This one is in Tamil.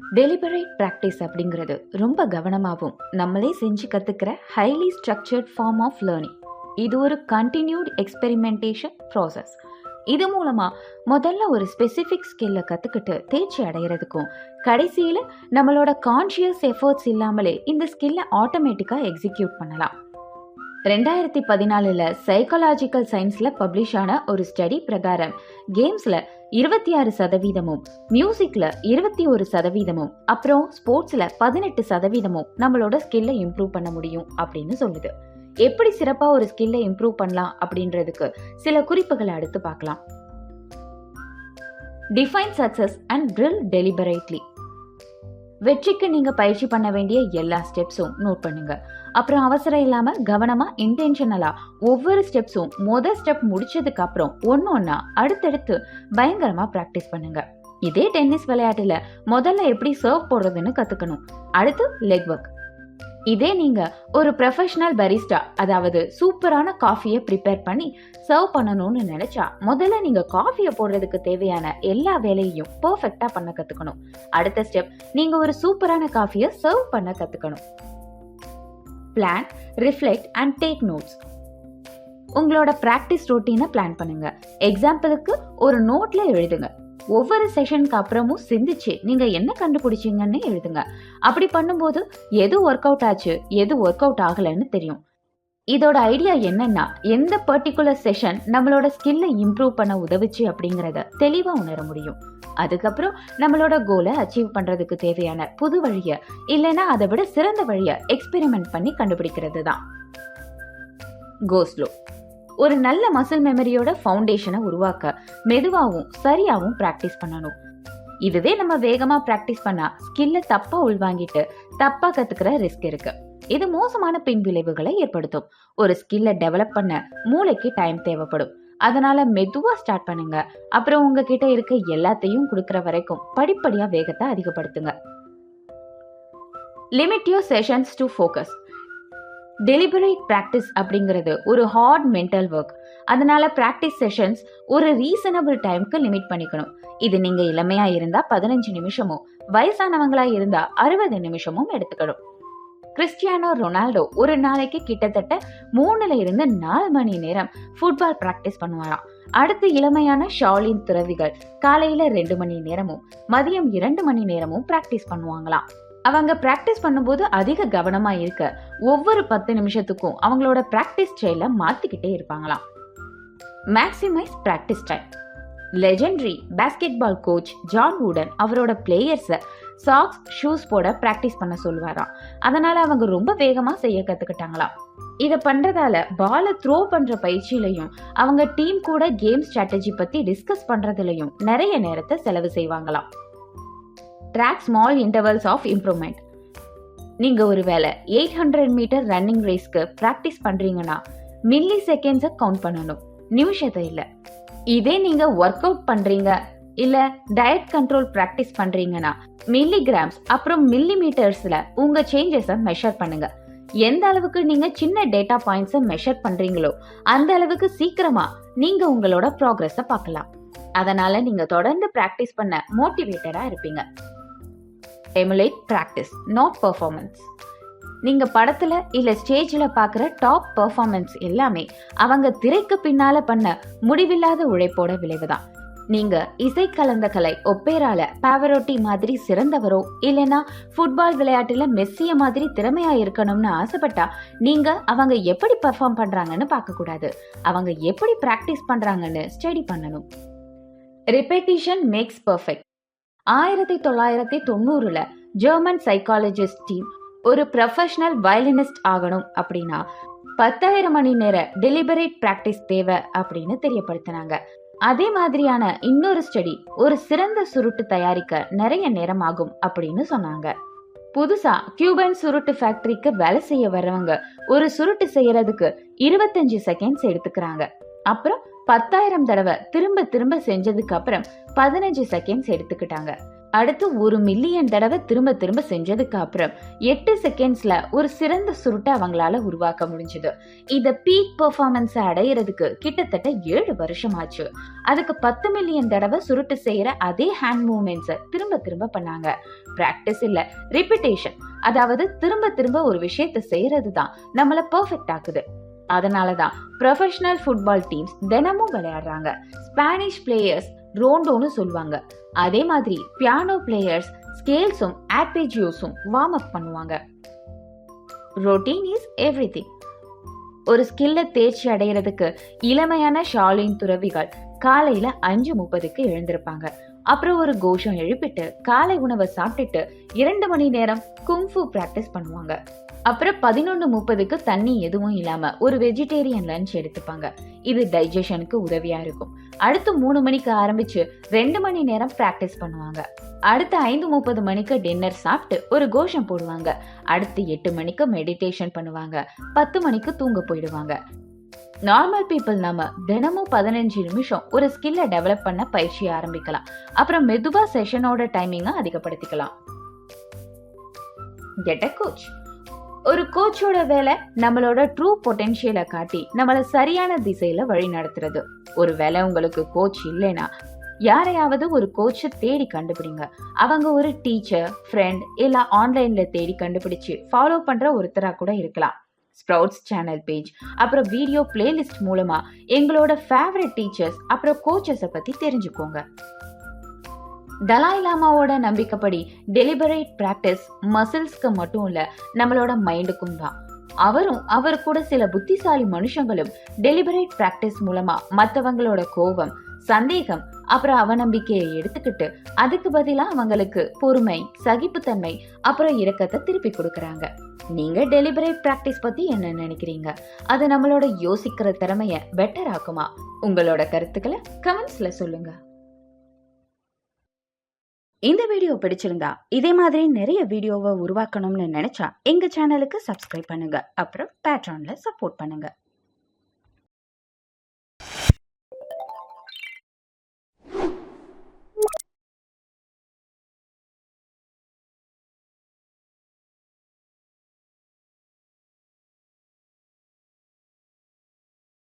டெலிபரேட் ப்ராக்டிஸ் அப்படிங்கிறது ரொம்ப கவனமாகவும் நம்மளே செஞ்சு கற்றுக்கிற highly structured form of learning இது ஒரு கண்டினியூட் எக்ஸ்பெரிமெண்டேஷன் ப்ராசஸ் இது மூலமாக முதல்ல ஒரு ஸ்பெசிஃபிக் ஸ்கில்லை கற்றுக்கிட்டு தேர்ச்சி அடையிறதுக்கும் கடைசியில் நம்மளோட கான்ஷியஸ் எஃபர்ட்ஸ் இல்லாமலே இந்த ஸ்கில்லை ஆட்டோமேட்டிக்காக எக்ஸிக்யூட் பண்ணலாம். ரெண்டாயிரத்தி பதினாலில் சைக்காலஜிக்கல் சயின்ஸில் பப்ளிஷ் ஆன ஒரு ஸ்டடி பிரகாரம். கேம்ஸில் இருபத்தி ஆறு சதவீதமும் மியூசிக்கில் இருபத்தி ஒரு சதவீதமும் அப்புறம் ஸ்போர்ட்ஸில் பதினெட்டு சதவீதமும் நம்மளோட ஸ்கில்லை இம்ப்ரூவ் பண்ண முடியும் அப்படின்னு சொல்லுது. எப்படி சிறப்பாக ஒரு ஸ்கில்லை இம்ப்ரூவ் பண்ணலாம் அப்படின்றதுக்கு சில குறிப்புகளை அடுத்து பார்க்கலாம். Define success and drill deliberately வெற்றிக்கு நீங்க பயிற்சி பண்ண வேண்டிய எல்லா ஸ்டெப்ஸும் நோட் பண்ணுங்க. அப்புறம் அவசரம் இல்லாம கவனமா இன்டென்ஷனலா ஒவ்வொரு ஸ்டெப்ஸும் மொதல் ஸ்டெப் முடிச்சதுக்கு அப்புறம் ஒன்னு ஒன்னா அடுத்தடுத்து பயங்கரமா ப்ராக்டிஸ் பண்ணுங்க. இதே டென்னிஸ் விளையாட்டுல முதல்ல எப்படி சர்வ் போடுறதுன்னு கத்துக்கணும். அடுத்து லெக் ஒர்க் இதே நீங்க ஒரு ப்ரொஃபஷனல் பரிஸ்டா அதாவது சூப்பரான காஃபியை ப்ரிப்பேர் பண்ணி சர்வ் பண்ணணும்னு நினைச்சா முதல்ல நீங்க காஃபியை போடுறதுக்கு தேவையான எல்லா வேலையையும் பர்ஃபெக்டா பண்ண கத்துக்கணும். அடுத்த ஸ்டெப் நீங்க ஒரு சூப்பரான காஃபியை சர்வ் பண்ண கத்துக்கணும். Plan reflect and take notes உங்களோட ப்ராக்டிஸ் ரொட்டீனை பிளான் பண்ணுங்க. எக்ஸாம்பிளுக்கு ஒரு நோட்ல எழுதுங்க. ஒவ்வொரு செஷனுக்கு அப்புறமும் சிந்திச்சு நீங்க என்ன கண்டுபிடிச்சிங்கன்னு எழுதுங்க. அப்படி பண்ணும்போது எது ஒர்க் அவுட் ஆச்சு எது ஒர்க் அவுட் ஆகலைன்னு தெரியும். இதோட ஐடியா என்னன்னா எந்த பர்டிகுலர் செஷன் நம்மளோட ஸ்கில்லை இம்ப்ரூவ் பண்ண உதவுச்சு அப்படிங்கிறத தெளிவா உணர முடியும். அதுக்கப்புறம் நம்மளோட கோலை அச்சீவ் பண்றதுக்கு தேவையான புது வழியை இல்லைன்னா அதை விட சிறந்த வழியை எக்ஸ்பெரிமெண்ட் பண்ணி கண்டுபிடிக்கிறது தான். கோஸ்லோ ஒரு நல்ல மசில் மெமரியோட ஃபவுண்டேஷனை உருவாக்க மெதுவாகவும் சரியாகவும் ப்ராக்டிஸ் பண்ணணும். இதுவே நம்ம வேகமாக ப்ராக்டிஸ் பண்ணால் ஸ்கில்ல தப்பாக உள்வாங்கிட்டு தப்பாக கற்றுக்கிற ரிஸ்க் இருக்கு. இது மோசமான பின் விளைவுகளை ஏற்படுத்தும். ஒரு ஸ்கில்லை டெவலப் பண்ண மூளைக்கு டைம் தேவைப்படும். அதனால மெதுவாக ஸ்டார்ட் பண்ணுங்க. அப்புறம் உங்ககிட்ட இருக்க எல்லாத்தையும் கொடுக்குற வரைக்கும் படிப்படியாக வேகத்தை அதிகப்படுத்துங்க. Limit your sessions to focus deliberate practice அப்படிங்கிறது ஒரு ஹார்ட் மென்டல் ஒர்க் அதனால ப்ராக்டிஸ் செஷன்ஸ் ஒரு ரீசனபிள் டைம்க்கு லிமிட் பண்ணிக்கணும். இது நீங்க இளமையா இருந்தா பதினஞ்சு நிமிஷமும் வயசானவங்களா இருந்தா அறுபது நிமிஷமும் எடுத்துக்கணும். கிறிஸ்டியானோ ரொனால்டோ ஒரு நாளைக்கு கிட்டத்தட்ட மூணுல இருந்து நாலு மணி நேரம் ஃபுட்பால் ப்ராக்டிஸ் பண்ணுவாராம். அடுத்து இளமையான ஷாலின் துறவிகள் காலையில ரெண்டு மணி நேரமும் மதியம் இரண்டு மணி நேரமும் ப்ராக்டிஸ் பண்ணுவாங்களாம். அவங்க ப்ராக்டிஸ் பண்ணும்போது அதிக கவனமாக இருக்க. ஒவ்வொரு பத்து நிமிஷத்துக்கும் அவங்களோட ப்ராக்டிஸ் ஸ்டைலை மாற்றிக்கிட்டே இருப்பாங்களாம். Maximize practice time legendary basketball coach John Wooden அவரோட பிளேயர்ஸை சாக்ஸ் ஷூஸ் போட ப்ராக்டிஸ் பண்ண சொல்லுவாராம். அதனால் அவங்க ரொம்ப வேகமாக செய்ய கற்றுக்கிட்டாங்களாம் இதை பண்ணுறதால பாலை த்ரோ பண்ணுற பயிற்சியிலையும் அவங்க டீம் கூட கேம் ஸ்ட்ராட்டஜி பற்றி டிஸ்கஸ் பண்ணுறதுலையும் நிறைய நேரத்தை செலவு செய்வாங்களாம். Track small intervals of improvement நீங்க ஒருவேளை எயிட் ஹண்ட்ரட் மீட்டர் ரன்னிங் ரேஸ்க்கு ப்ராக்டிஸ் பண்ணுறீங்கன்னா மில்லி செகண்ட்ஸை கவுண்ட் பண்ணணும். நிமிஷத்தை இல்லை. இதே நீங்கள் ஒர்க் அவுட் பண்ணுறீங்க இல்லை டயட் கண்ட்ரோல் ப்ராக்டிஸ் பண்ணுறீங்கன்னா மில்லிகிராம்ஸ் அப்புறம் மில்லி மீட்டர்ஸில் உங்கள் சேஞ்சஸை மெஷர் பண்ணுங்கள் எந்த அளவுக்கு நீங்கள் சின்ன டேட்டா பாயிண்ட்ஸை மெஷர் பண்ணுறீங்களோ அந்த அளவுக்கு சீக்கிரமாக நீங்கள் உங்களோட ப்ராக்ரஸை பார்க்கலாம். அதனால் நீங்கள் தொடர்ந்து ப்ராக்டிஸ் பண்ண மோட்டிவேட்டடாக இருப்பீங்க. எமுலேட் ப்ராக்டிஸ் நாட் பர்ஃபார்மன்ஸ் நீங்கள் படத்தில் இல்லை ஸ்டேஜில் பார்க்குற டாப் பர்ஃபார்மன்ஸ் எல்லாமே அவங்க திரைக்கு பின்னால் பண்ண முடிவில்லாத உழைப்போட விளைவுதான். நீங்க இசை கலந்த கலை ஒப்பேரால பாவரோட்டி மாதிரி சிறந்தவரோ இல்லைன்னா ஃபுட்பால் விளையாட்டுல மெஸ்ஸிய மாதிரி திறமையா இருக்கணும்னு ஆசைப்பட்டா நீங்க அவங்க எப்படி பெர்ஃபார்ம் பண்றாங்கன்னு பார்க்க கூடாது. அவங்க எப்படி பிராக்டிஸ் பண்றாங்கன்னு ஸ்டடி பண்ணணும். ரிப்பெட்டிஷன் மேக்ஸ் பர்ஃபெக்ட் ஆயிரத்தி தொள்ளாயிரத்தி தொண்ணூறுல ஜெர்மன் சைக்காலஜிஸ்ட் டீம் ஒரு ப்ரொஃபஷனல் வயலினிஸ்ட் ஆகணும் அப்படின்னா பத்தாயிரம் மணி நேர டெலிபரேட் ப்ராக்டிஸ் தேவை அப்படின்னு தெரியப்படுத்தினாங்க. அதே மாதிரியான இன்னொரு ஸ்டடி ஒரு சிறந்த சுருட்டு தயாரிக்க நிறைய நேரம் ஆகும் அப்படின்னு சொன்னாங்க. புதுசா கியூபன் சுருட்டு ஃபேக்டரிக்கு வேலை செய்ய வர்றவங்க ஒரு சுருட்டு செய்யறதுக்கு இருபத்தஞ்சு செகண்ட்ஸ் எடுத்துக்கிறாங்க. அப்புறம் பத்தாயிரம் தடவை திரும்ப திரும்ப செஞ்சதுக்கு அப்புறம் பதினஞ்சு செகண்ட்ஸ் எடுத்துக்கிட்டாங்க. அடுத்து ஒரு மில்லியன் தடவை திரும்ப திரும்ப செஞ்சதுக்கு அப்புறம் எட்டு செகண்ட்ஸ்ல ஒரு சிறந்த சுருட்டை அவங்களால உருவாக்க முடிஞ்சது. இத பீக் பெர்ஃபார்மன்ஸ் அடையிறதுக்கு கிட்டத்தட்ட ஏழு வருஷம் ஆச்சு அதுக்கு பத்து மில்லியன் தடவை சுருட்டு செய்யற அதே ஹேண்ட் மூவ்மெண்ட்ஸை திரும்ப திரும்ப பண்ணாங்க. பிராக்டிஸ் இல்ல ரிப்பிட்டேஷன் அதாவது திரும்ப திரும்ப ஒரு விஷயத்தை செய்யறது தான் நம்மள பெர்ஃபெக்ட் ஆக்குது. அதனால தான் ப்ரொஃபஷனல் ஃபுட்பால் டீம்ஸ் தினமும் விளையாடுறாங்க. ஸ்பானிஷ் பிளேயர்ஸ் ரோண்டோன்னு சொல்லுவாங்க. அதே மாதிரி பியானோ பிளேயர்ஸ் ஸ்கேல்ஸும் ஆர்பேஜியோஸும் வார்ம் அப் பண்ணுவாங்க. ரொட்டீன் இஸ் எவ்ரி ஒரு ஸ்கில்ல தேர்ச்சி அடையிறதுக்கு இளமையான ஷாலின் துறவிகள் காலையில அஞ்சு முப்பதுக்கு எழுந்திருப்பாங்க. அப்புறம் ஒரு கோஷம் எழுப்பிட்டு காலை உணவை சாப்பிட்டுட்டு இரண்டு மணி நேரம் குங்ஃபு பிராக்டிஸ் பண்ணுவாங்க. அப்புறம் பதினொன்று முப்பதுக்கு தண்ணி எதுவும் இல்லாமல் ஒரு வெஜிடேரியன் லஞ்ச் எடுத்துப்பாங்க. இது டைஜஷனுக்கு உதவியாக இருக்கும். அடுத்து மூணு மணிக்கு ஆரம்பித்து ரெண்டு மணி நேரம் ப்ராக்டிஸ் பண்ணுவாங்க. அடுத்து ஐந்து முப்பது மணிக்கு டின்னர் சாப்பிட்டு ஒரு கோஷம் போடுவாங்க. அடுத்து எட்டு மணிக்கு மெடிடேஷன் பண்ணுவாங்க. பத்து மணிக்கு தூங்க போயிடுவாங்க. நார்மல் பீப்புள் நம்ம தினமும் பதினஞ்சு நிமிஷம் ஒரு ஸ்கில்லை டெவலப் பண்ண பயிற்சி ஆரம்பிக்கலாம். அப்புறம் மெதுவாக செஷனோட டைமிங்கை அதிகப்படுத்திக்கலாம். கெட் அ கோச் ஒரு கோச்சோட வேலை நம்மளோட ட்ரூ பொட்டென்ஷியலை காட்டி நம்மளை சரியான திசையில வழி நடத்துறது. ஒரு வேலை உங்களுக்கு கோச் இல்லைன்னா யாரையாவது ஒரு கோச்சை தேடி கண்டுபிடிங்க. அவங்க ஒரு டீச்சர் ஃப்ரெண்ட் இல்லை ஆன்லைன்ல தேடி கண்டுபிடிச்சு ஃபாலோ பண்ற ஒருத்தரா கூட இருக்கலாம். ஸ்ப்ரவுட்ஸ் சேனல் பேஜ் அப்புறம் வீடியோ பிளேலிஸ்ட் மூலமா எங்களோட ஃபேவரட் டீச்சர்ஸ் அப்புறம் கோச்சஸை பத்தி தெரிஞ்சுக்கோங்க. டலாய் லாமாவோட நம்பிக்கைப்படி டெலிபரேட் ப்ராக்டிஸ் மசில்ஸ்க்கு மட்டும் இல்லை நம்மளோட மைண்டுக்கும் தான். அவரும் அவர் கூட சில புத்திசாலி மனுஷங்களும் டெலிபரேட் ப்ராக்டிஸ் மூலமா மற்றவங்களோட கோபம் சந்தேகம் அப்புறம் அவநம்பிக்கையை எடுத்துக்கிட்டு அதுக்கு பதிலாக அவங்களுக்கு பொறுமை சகிப்புத்தன்மை அப்புறம் இரக்கத்தை திருப்பி கொடுக்குறாங்க. நீங்க டெலிபரேட் ப்ராக்டிஸ் பத்தி என்ன நினைக்கிறீங்க? அது நம்மளோட யோசிக்கிற திறமைய பெட்டர் ஆக்குமா? உங்களோட கருத்துக்களை கமெண்ட்ஸ்ல சொல்லுங்க. இந்த வீடியோ பிடிச்சிருந்தா இதே மாதிரி நிறைய வீடியோவை உருவாக்கணும்னு நினைச்சா எங்க சேனலுக்கு சப்ஸ்கிரைப் பண்ணுங்க. அப்புறம் பேட்ரான்ல சப்போர்ட் பண்ணுங்க.